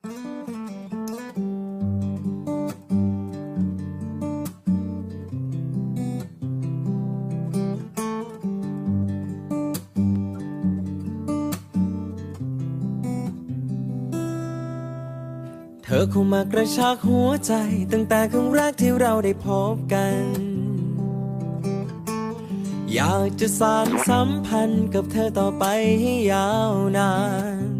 เธอเข้ามากระชากหัวใจ ตั้งแต่ครั้งแรกที่เราได้พบกัน อยากจะสานสัมพันธ์กับเธอต่อไปให้ยาวนาน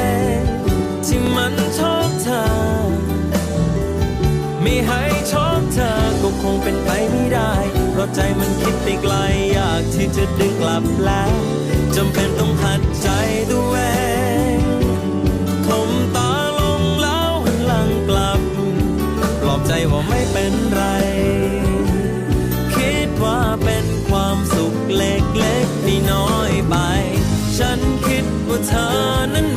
ไม่ให้ชอบเธอก็คงเป็นไปไม่ได้เพราะใจมันคิดไปไกลอยากที่จะดึงกลับแล้วจำเป็นต้องขัดใจตัวเองคมตาลงแล้วหันหลังกลับปลอบใจว่าไม่เป็นไร คิดว่าเป็นความสุขเล็กๆที่น้อยไป ฉันคิดว่าเธอนั้น